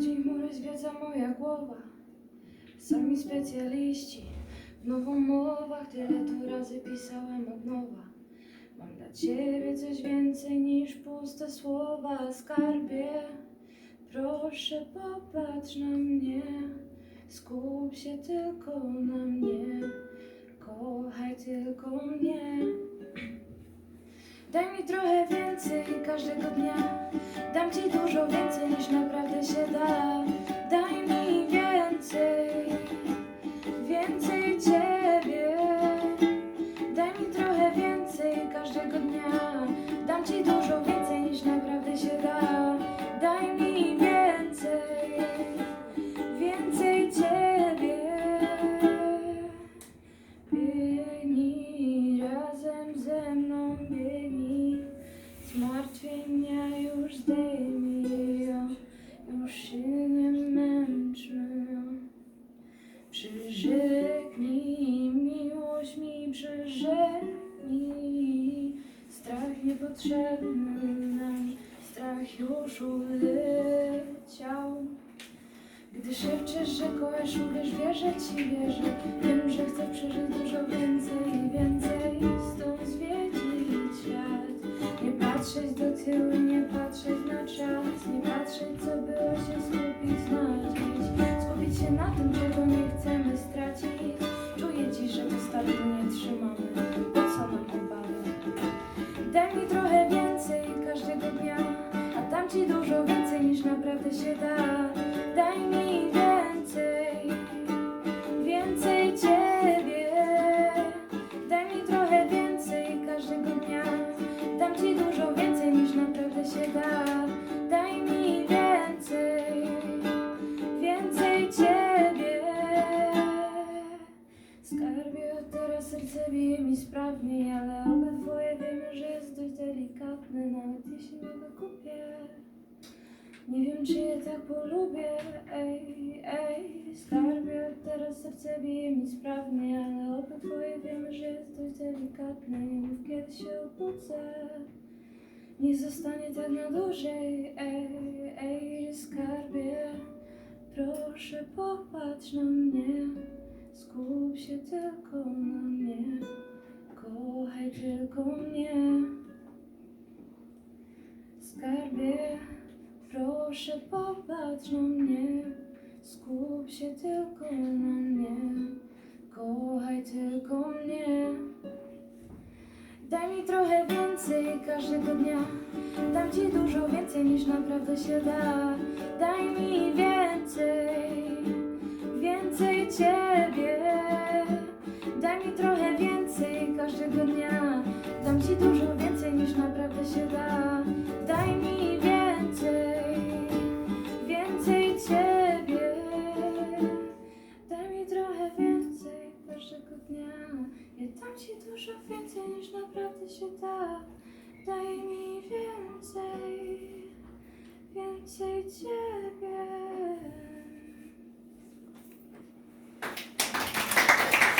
chmury zwiedza moja głowa. Sami specjaliści w nowomowach, tyle tu razy pisałem od nowa. Mam dla ciebie coś więcej niż puste słowa, skarbie. Proszę popatrz na mnie, skup się tylko na mnie, kochaj tylko mnie. Daj mi trochę więcej każdego dnia, dam ci dużo więcej niż naprawdę się da. Daj mi więcej, więcej ciebie. Daj mi trochę więcej każdego dnia, dam ci dużo Zdejmij, ją, już się nie męczmy. Przyrzeknij, miłość mi przyrzeknij. Strach niepotrzebny nam, strach już uleciał. Gdy szepczesz, że kochasz, uwierz, wierzę ci, wierzę Wiem, że chcę przeżyć dużo więcej do tyłu, nie patrzeć na czas Nie patrzeć, co było się skupić na dziś Skupić się na tym, czego nie chcemy stracić Czuję dziś, że wystartu nie trzymamy Po co nam obawy? Daj mi trochę więcej każdego dnia, a dam ci dużo więcej niż naprawdę się da. Daj mi więcej, Daj mi więcej, więcej ciebie. Skarbie, teraz serce bije mi sprawniej, ale obydwoje wiemy, że jest dość delikatny, nawet jeśli nie wykupię. Nie wiem, czy je tak polubię, ej, ej, skarbie, teraz serce bije mi sprawniej, ale obydwoje wiemy, że jest dość delikatny, nie mów, kiedy się obudzę. Nie zostanie tak na dłużej, ej, ej, skarbie, proszę popatrz na mnie. Skup się tylko na mnie, kochaj tylko mnie. Skarbie, proszę popatrz na mnie, skup się tylko na mnie, Daj mi trochę więcej każdego dnia, dam ci dużo więcej niż naprawdę się da. Daj mi więcej dam ci dużo więcej niż naprawdę się da. Daj mi więcej, więcej ciebie.